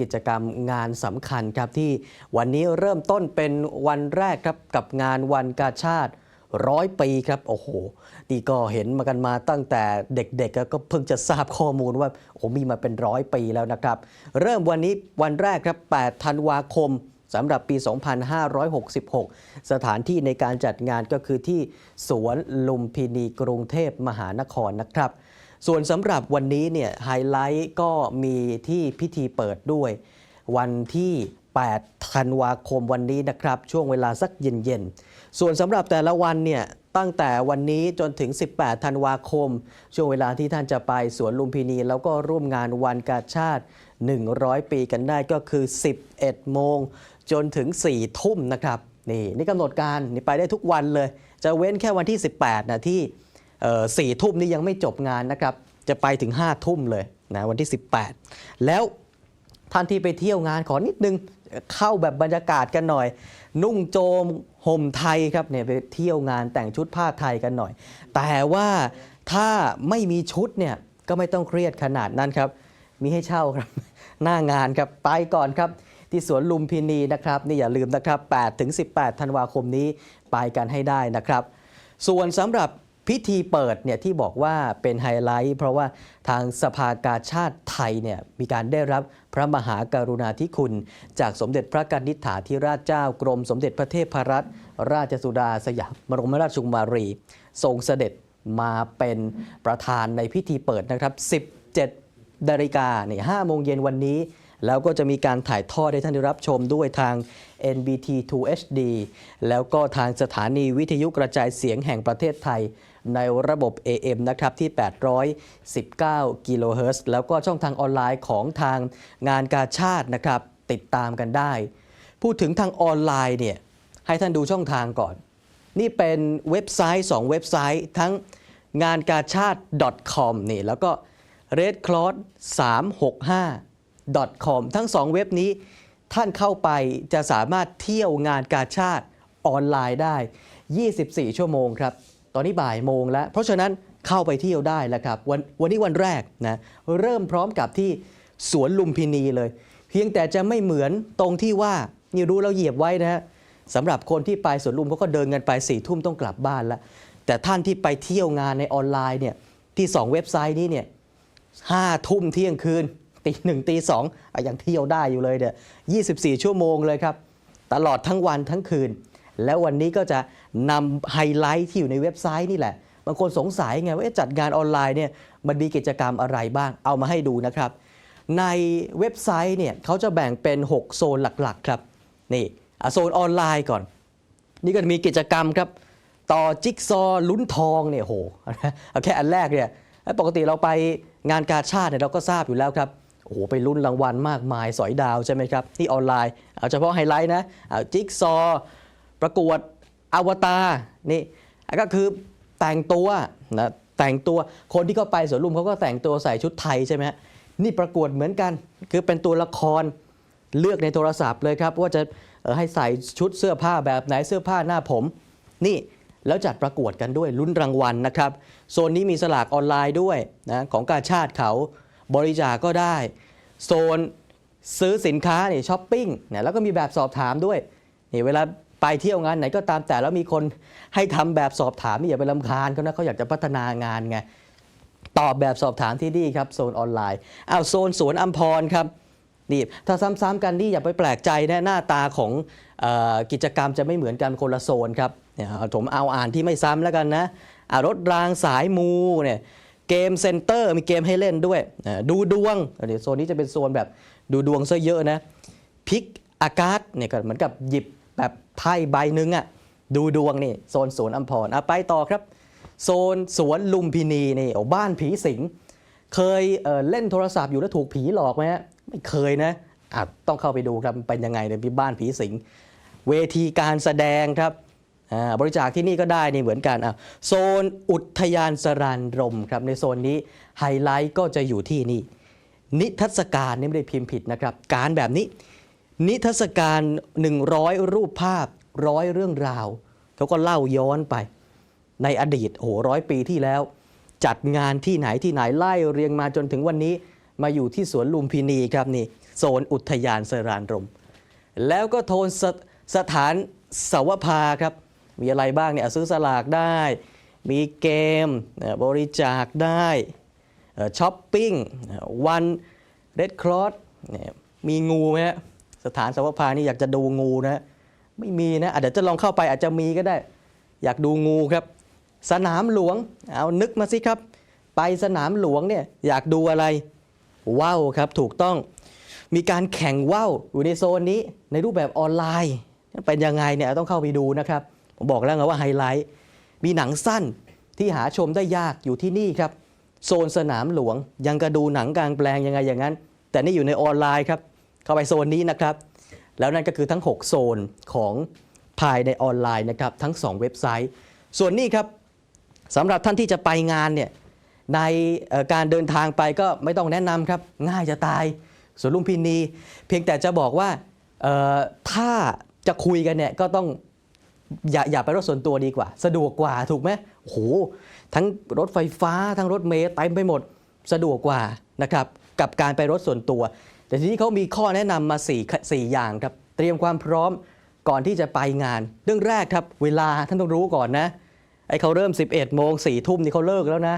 กิจกรรมงานสำคัญครับที่วันนี้เริ่มต้นเป็นวันแรกครับกับงานวันกาชาติร้อยปีครับโอ้โหนี่ก็เห็นมากันมาตั้งแต่เด็กๆก็เพิ่งจะทราบข้อมูลว่าโอ้มีมาเป็นร้อยปีแล้วนะครับ เริ่มวันนี้วันแรกครับ 8 ธันวาคมสำหรับปี 2566 สถานที่ในการจัดงานก็คือที่สวนลุมพินีกรุงเทพมหานครนะครับ ส่วนสำหรับวันนี้เนี่ยไฮไลท์ก็มีที่พิธีเปิดด้วย วันที่ 8 ธันวาคมวันนี้นะครับ ช่วงเวลาสักเย็นๆ ส่วนสำหรับแต่ละวันเนี่ยตั้งแต่วันนี้จนถึง 18 ธันวาคม ช่วงเวลาที่ท่านจะไปสวนลุมพินี แล้วก็ร่วมงานวันกาชาติ 100 ปีกันได้ก็คือ 11 โมง จนถึง 4 ทุ่มนะครับ นี่นี่กำหนดการนี่ไปได้ทุกวันเลย จะเว้นแค่วันที่ 18นะที่ สี่ทุ่มนี่ยังไม่จบงานนะครับ จะไปถึง5้าทุ่มเลยนะวันที่ 18 แล้วท่านที่ไปเที่ยวงานขอนิดนึงเข้าแบบบรรยากาศกันหน่อย นุ่งโจมห่มไทยครับเนี่ยไปเที่ยวงานแต่งชุดผ้าไทยกันหน่อย แต่ว่าถ้าไม่มีชุดเนี่ยก็ไม่ต้องเครียดขนาดนั้นครับ มีให้เช่าครับ หน้างานครับไปก่อนครับ ที่สวนลุมพินีนะครับนี่อย่าลืมนะครับ8ถึง18 ธันวาคมนี้ไปกันให้ได้นะครับ ส่วนสำหรับ พิธีเปิดเนี่ยที่บอกว่าเป็นไฮไลท์ เพราะว่าทางสภากาชาติไทยเนี่ยมีการได้รับพระมหากรุณาธิคุณ จากสมเด็จพระกนิษฐาธิราชเจ้ากรมสมเด็จพระเทพรัตนราชสุดาสยามบรมราชกุมารีทรงเสด็จมาเป็นประธานในพิธีเปิดนะครับ 17นาฬิกาเนี่ย5โมงเย็นวันนี้ แล้วก็จะมีการถ่ายทอดให้ท่านได้รับชมด้วยทาง NBT 2 HD แล้วก็ทางสถานีวิทยุกระจายเสียงแห่งประเทศไทย ในระบบ AM นะครับที่ 819 กิโลเฮิรตซ์แล้วก็ช่องทางออนไลน์ของทางงานกาชาตินะครับ ติดตามกันได้ พูดถึงทางออนไลน์เนี่ยให้ท่านดูช่องทางก่อน นี่เป็นเว็บไซต์ 2 เว็บไซต์ทั้งงานกาชาติ .com นี่แล้วก็ red cross 365 .com ทั้ง 2 เว็บนี้ท่านเข้าไปจะสามารถเที่ยวงานกาชาติออนไลน์ได้ 24 ชั่วโมงครับ ตอนนี้บ่ายโมงแล้ว เพราะฉะนั้นเข้าไปเที่ยวได้แล้วครับ วันวันนี้วันแรกนะเริ่มพร้อมกับที่สวนลุมพินีเลย เพียงแต่จะไม่เหมือนตรงที่ว่านี่รู้เราเหยียบไว้นะฮะสำหรับคนที่ไปสวนลุมเขาก็เดินกันไปสี่ทุ่มต้องกลับบ้านแล้วแต่ท่านที่ไปเที่ยวงานในออนไลน์เนี่ยที่สองเว็บไซต์นี้เนี่ยห้าทุ่มเที่ยงคืนตีหนึ่งตีสองอยังเที่ยวได้อยู่เลยเนี่ยยี่สิบสี่ชั่วโมงเลยครับ ตลอดทั้งวันทั้งคืน แล้ววันนี้ก็จะ นำไฮไลท์ที่อยู่ในเว็บไซต์นี่แหละบางคนสงสัยไงว่าจัดงานออนไลน์เนี่ยมันมีกิจกรรมอะไรบ้างเอามาให้ดูนะครับ ในเว็บไซต์เนี่ยเขาจะแบ่งเป็น 6 โซนหลักๆครับนี่โซนออนไลน์ก่อน นี่ก็มีกิจกรรมครับ ต่อจิ๊กซอลุ้นทองเนี่ยโหเอาแค่อันแรกเนี่ยปกติเราไปงานกาชาติเนี่ยเราก็ทราบอยู่แล้วครับโอ้โหไปลุ้นรางวัลมากมายสอยดาวใช่ไหมครับที่ออนไลน์เอาเฉพาะไฮไลท์นะเอาจิ๊กซอประกวด อวตารนี่ก็คือแต่งตัวนะแต่งตัวคนที่เข้าไปสวนลุมเขาก็แต่งตัวใส่ชุดไทยใช่ไหมฮะนี่ประกวดเหมือนกัน คือเป็นตัวละครเลือกในโทรศัพท์เลยครับว่าจะให้ใส่ชุดเสื้อผ้าแบบไหนเสื้อผ้าหน้าผม นี่แล้วจัดประกวดกันด้วยลุ้นรางวัลนะครับ โซนนี้มีสลากออนไลน์ด้วยนะของการชาติเขาบริจาคก็ได้ โซนซื้อสินค้าเนี่ยช้อปปิ้งเนี่ยแล้วก็มีแบบสอบถามด้วยนี่เวลา ไปเที่ยวงานไหนก็ตามแต่แล้วมีคนให้ทำแบบสอบถามนี่อย่าไปลำคาญเขานะเขาอยากจะพัฒนางานไงตอบแบบสอบถามที่นี่ครับโซนออนไลน์อ้าวโซนสวนอัมพรครับนี่ถ้าซ้ำๆกันนี่อย่าไปแปลกใจนะหน้าตาของออกิจกรรมจะไม่เหมือนกันคนละโซนครับเนี่ยผมเอาอ่านที่ไม่ซ้ำแล้วกันนะอ่ารถรางสายมูเนี่ยเกมเซ็นเตอร์มีเกมให้เล่นด้วย ดูดวงเดี๋ยวโซนนี้จะเป็นโซนแบบดูดวงซะเยอะนะพิกอากาศเนี่ยก็เหมือนกับหยิบ แบบไพ่ใบหนึ่งอะ่ะดูดวงนี่โซนสวนอัมพรอะไปต่อครับ โซนสวนลุมพินีนี่โอ้บ้านผีสิง เคยเเล่นโทรศัพท์อยู่แล้วถูกผีหลอกไหมฮะไม่เคยนะอะต้องเข้าไปดูครับเป็นยังไงเนี่ยมีบ้านผีสิง เวทีการแสดงครับบริจาคที่นี่ก็ได้นี่เหมือนกันอะโซนอุทยานสรานรมครับในโซนนี้ไฮไลท์ก็จะอยู่ที่นี่ นิทรรศการนี่ไม่ได้พิมพ์ผิดนะครับ การแบบนี้ นิทรรศการ 100 รูปภาพร้อยเรื่องราวเขาก็เล่าย้อนไป ในอดีตโอ้โหร้อยปีที่แล้ว จัดงานที่ไหนที่ไหนไล่เรียงมาจนถึงวันนี้มาอยู่ที่สวนลุมพินีครับนี่โซนอุทยานสรานรม แล้วก็โทนสสถานสาวภาครับ มีอะไรบ้างเนี่ยซื้อสลากได้ มีเกมบริจาคได้ช้อปปิ้งวันเรดครอสมีงูไหมฮะ สถานสวภานี่อยากจะดูงูนะไม่มีนะอะเดี๋ยวจะลองเข้าไปอาจจะมีก็ได้ อยากดูงูครับ สนามหลวงเอานึกมาสิครับ ไปสนามหลวงเนี่ยอยากดูอะไรว้าวครับถูกต้องมีการแข่งว่าวอยู่ในโซนนี้ในรูปแบบออนไลน์ เป็นยังไงเนี่ยต้องเข้าไปดูนะครับ ผมบอกแล้วไงว่าไฮไลท์มีหนังสั้นที่หาชมได้ยากอยู่ที่นี่ครับ โซนสนามหลวงยังกระดูหนังกลางแปลงยังไงอย่างนั้น แต่นี่อยู่ในออนไลน์ครับ เข้าไปโซนนี้นะครับ แล้วนั่นก็คือทั้ง 6 โซนของภายในออนไลน์นะครับทั้ง 2 เว็บไซต์ ส่วนนี้ครับสำหรับท่านที่จะไปงานเนี่ยในการเดินทางไปก็ไม่ต้องแนะนำครับง่ายจะตายสวนลุมพินี เพียงแต่จะบอกว่าถ้าจะคุยกันเนี่ยก็ต้องอย่าอย่าไปรถส่วนตัวดีกว่า สะดวกกว่าถูกไหมโอ้โหทั้งรถไฟฟ้าทั้งรถเมล์เต็มไปหมดสะดวกกว่านะครับกับการไปรถส่วนตัว แต่ทีนี้เขามีข้อแนะนำมา4 4อย่างครับ เตรียมความพร้อมก่อนที่จะไปงาน เรื่องแรกครับ เวลาท่านต้องรู้ก่อนนะไอ้เขาเริ่ม 11โมง4ทุ่มนี่เขาเลิกแล้วนะ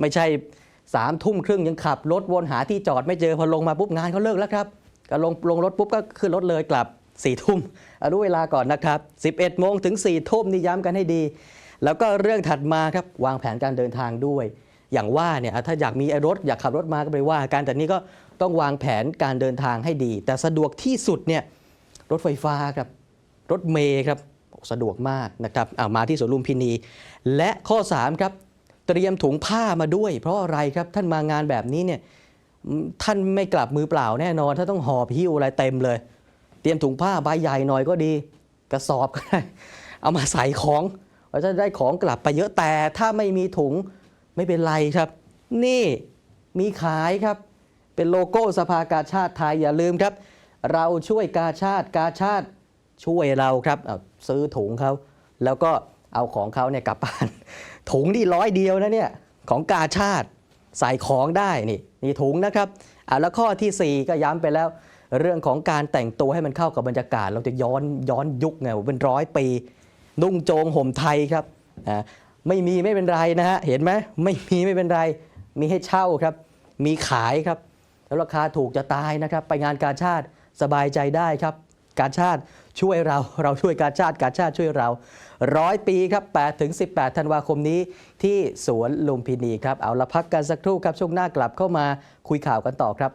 ไม่ใช่3ามทุ่มครึ่งยังขับรถวนหาที่จอดไม่เจอพอลงมาปุ๊บงานเขาเลิกแล้วครับก็ลงลงรถปุ๊บก็ขึ้นรถเลยกลับ4ี่ทุ่มรู้เวลาก่อนนะครับ 11โมงถึง4ี่ทุ่มนี่ย้ำกันให้ดี แล้วก็เรื่องถัดมาครับวางแผนการเดินทางด้วย อย่างว่าเนี่ยถ้าอยากมีไอ้รถอยากขับรถมาก็ไปว่ากันแต่นี่ก็ต้องวางแผนการเดินทางให้ดี แต่สะดวกที่สุดเนี่ยรถไฟฟ้าครับรถเมย์ครับสะดวกมากนะครับามาที่สวนลุมพินี และข้อ 3 ครับ เตรียมถุงผ้ามาด้วย เพราะอะไรครับท่านมางานแบบนี้เนี่ยท่านไม่กลับมือเปล่าแน่นอนถ้าต้องหอบหิ้วอะไรเต็มเลย เตรียมถุงผ้าใบใหญ่หน่อยก็ดี กระสอบก็ได้เอามาใส่ของเราจะได้ของกลับไปเยอะแต่ถ้าไม่มีถุง ไม่เป็นไรครับ นี่มีขายครับ เป็นโลโก้สภากาชาติไทยอย่าลืมครับ เราช่วยกาชาติกาชาติช่วยเราครับซื้อถุงเขาแล้วก็เอาของเขาเนี่ยกลับบ้าน ถุงนี่ร้อยเดียวนะเนี่ยของกาชาติใส่ของได้นี่นี่ถุงนะครับอะแล้วข้อทีสี่4 ก็ย้ำไปแล้ว เรื่องของการแต่งตัวให้มันเข้ากับบรรยากาศ เราจะย้อนย้อนยุคไงเป็นร้อยปี นุ่งโจงห่มไทยครับอ่า ไม่มีไม่เป็นไรนะฮะ เห็นไหมไม่มีไม่เป็นไร มีให้เช่าครับ มีขายครับ แล้วราคาถูกจะตายนะครับ ไปงานกาชาติสบายใจได้ครับ กาชาติช่วยเรา เราช่วยกาชาติกาชาติช่วยเราร้อยปีครับ8ถึง18 ธันวาคมนี้ที่สวนลุมพินีครับ เอาละพักกันสักครู่ครับ ช่วงหน้ากลับเข้ามาคุยข่าวกันต่อครับ